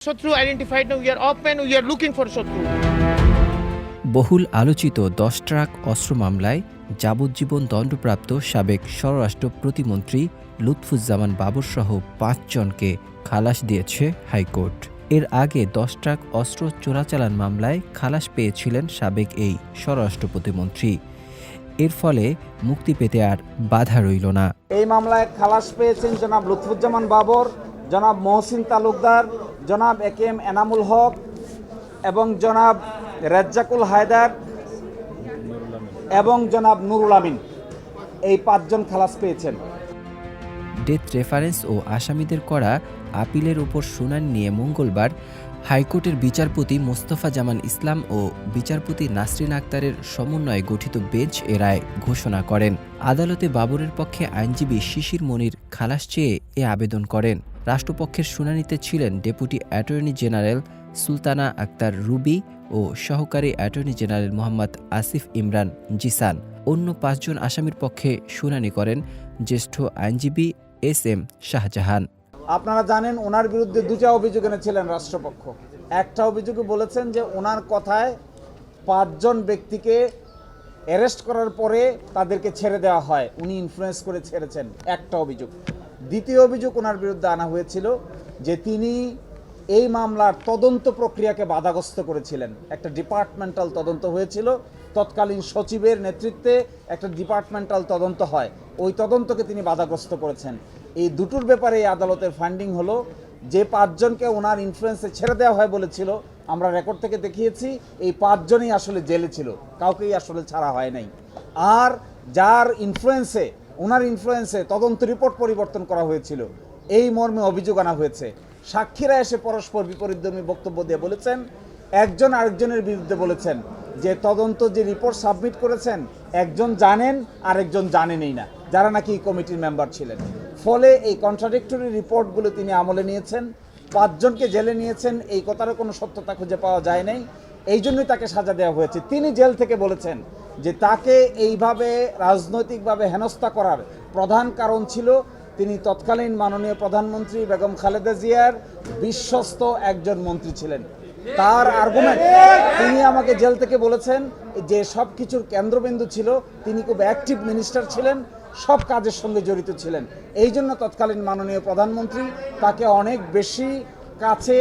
Shotru identified now. We are open. We are looking for Shotru. বহুল আলোচিত দশ truck অস্ত্র মামলায় যাবজ্জীবন দণ্ডপ্রাপ্ত সাবেক স্বরাষ্ট্র প্রতিমন্ত্রী লুৎফুজ্জামান বাবরসহ পাঁচজনকে খালাস দিয়েছে হাইকোর্ট এর আগে দশ ট্রাক অস্ত্র চোরাচালান মামলায় খালাস পেয়েছিলেন সাবেক এই স্বরাষ্ট্র প্রতিমন্ত্রী এর ফলে মুক্তি পেতে আর বাধা রইল না এই মামলায় খালাস পেয়েছেন জনাব লুৎফুজ্জামান বাবর জনাব মহসিন তালুকদার জনাব এ কে এম এনামুল হক এবং জনাব রেজ্জাকুল হায়দার এবং জনাব নুরুল আমিন। এই পাঁচজন খালাস পেয়েছেন। ডেথ রেফারেন্স ও আসামিদের করা আপিলের উপর শুনানি নিয়ে মঙ্গলবার হাইকোর্টের বিচারপতি মোস্তফা জামান ইসলাম ও বিচারপতি নাসরিন আক্তারের সমন্বয়ে গঠিত বেঞ্চ এ রায় ঘোষণা করেন। আদালতে বাবরের পক্ষে আইনজীবী শিশির মনির খালাস চেয়ে এ আবেদন করেন। রাষ্ট্রপক্ষের শুনানিতে ছিলেন deputy attorney general Sultana Akter Ruby ও সহকারী অ্যাটর্নি জেনারেল মোহাম্মদ আসিফ ইমরান জিসান। অন্য পাঁচজন আসামির পক্ষে শুনানি করেন জ্যেষ্ঠ আইনজীবী এস এম শাহজাহান। আপনারা জানেন ওনার বিরুদ্ধে দুটা অভিযোগ এনেছিলেন রাষ্ট্রপক্ষ। একটা অভিযোগে বলেছেন যে ওনার কথায় পাঁচজন ব্যক্তিকে অ্যারেস্ট করার পরে তাদেরকে ছেড়ে দেওয়া হয়। উনি ইনফ্লুয়েন্স করে ছেড়েছেন। একটা অভিযোগ। দ্বিতীয় অভিযোগ ওনার বিরুদ্ধে আনা হয়েছিল যে তিনি এই মামলার তদন্ত প্রক্রিয়াকে বাধাগ্রস্ত করেছিলেন। একটা ডিপার্টমেন্টাল তদন্ত হয়েছিল, তৎকালীন সচিবের নেতৃত্বে একটা ডিপার্টমেন্টাল তদন্ত হয়। ওই তদন্তকে তিনি বাধাগ্রস্ত করেছেন। এই দুটোর ব্যাপারে এই আদালতের ফান্ডিং হলো যে পাঁচজনকে ওনার ইনফ্লুয়েন্সে ছেড়ে দেওয়া হয় বলেছিল, আমরা রেকর্ড থেকে দেখিয়েছি, এই পাঁচজনই আসলে জেলে ছিল, কাউকেই আসলে ছাড়া হয় নাই। আর যার ইনফ্লুয়েন্সে ওনার ইনফ্লুয়েন্সে তদন্ত রিপোর্ট পরিবর্তন করা হয়েছিল। এই মর্মে অভিযোগ আনা হয়েছে। সাক্ষীরা এসে পরস্পর বিপরীতধর্মী বক্তব্য দিয়ে বলেছেন, একজন আরেকজনের বিরুদ্ধে বলেছেন যে তদন্ত যে রিপোর্ট সাবমিট করেছেন, একজন জানেন, আরেকজন জানেনই না। যারা নাকি কমিটির মেম্বার ছিলেন। ফলে এই কন্ট্রাডিক্টরি রিপোর্টগুলো তিনি আমলে নিয়েছেন। পাঁচজনকে জেলে নিয়েছেন। এই কথারও কোনো সত্যতা খুঁজে পাওয়া যায় নাই। এই জন্যই তাকে সাজা দেওয়া হয়েছে। তিনি জেল থেকে বলেছেন যে তাকে এইভাবে রাজনৈতিকভাবে হেনস্থা করার প্রধান কারণ ছিল তিনি তৎকালীন মাননীয় প্রধানমন্ত্রী বেগম খালেদা জিয়ার বিশ্বস্ত একজন মন্ত্রী ছিলেন। তার আর্গুমেন্ট তিনি আমাকে জেল থেকে বলেছেন যে সব কিছুর কেন্দ্রবিন্দু ছিল, তিনি খুব অ্যাক্টিভ মিনিস্টার ছিলেন, সব কাজের সঙ্গে জড়িত ছিলেন। এই জন্য তৎকালীন মাননীয় প্রধানমন্ত্রী তাকে অনেক বেশি কাছে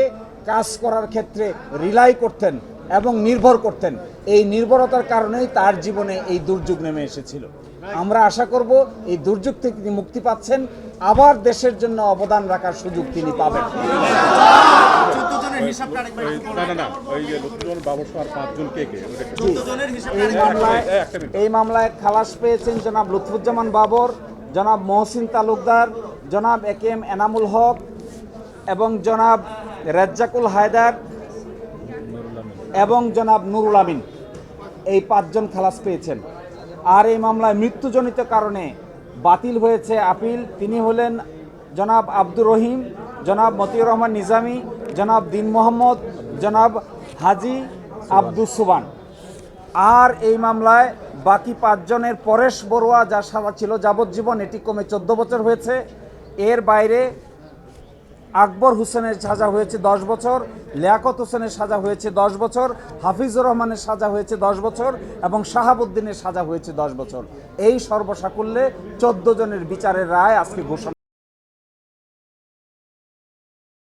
কাজ করার ক্ষেত্রে রিলাই করতেন। এবং নির্ভর করতেন। এই নির্ভরতার কারণেই তার জীবনে এই দুর্যোগ নেমে এসেছিল। আমরা আশা করব এই দুর্যোগ থেকে তিনি মুক্তি পাচ্ছেন। আবার দেশের জন্য অবদান রাখার সুযোগ তিনি পাবেন। এই মামলায় খালাস পেয়েছেন জনাব লুৎফুজ্জামান বাবর জনাব মহসিন তালুকদার জনাব এ কে এম এনামুল হক এবং জনাব রেজ্জাকুল হায়দার। এবং জনাব নুরুল আমিন এই পাঁচজন খালাস পেয়েছেন। আর এই মামলায় মৃত্যুজনিত কারণে বাতিল হয়েছে আপিল। তিনি হলেন জনাব আব্দুর রহিম, জনাব মতিউর রহমান নিজামী, জনাব দিন মোহাম্মদ, জনাব হাজি আব্দুস সুবান। আর এই মামলায় বাকি পাঁচজনের পরেশ বড়ুয়া যা সাজা ছিল যাবজ্জীবন, এটি কমে চোদ্দ বছর হয়েছে। এর বাইরে আকবর হোসেনের সাজা হয়েছে দশ বছর, লিয়াকত হোসেনের সাজা হয়েছে দশ বছর, হাফিজুর রহমানের সাজা হয়েছে দশ বছর এবং শাহাবুদ্দিনের সাজা হয়েছে দশ বছর। এই সর্বসাকুল্যে চোদ্দ জনের বিচারের রায় আজকে ঘোষণা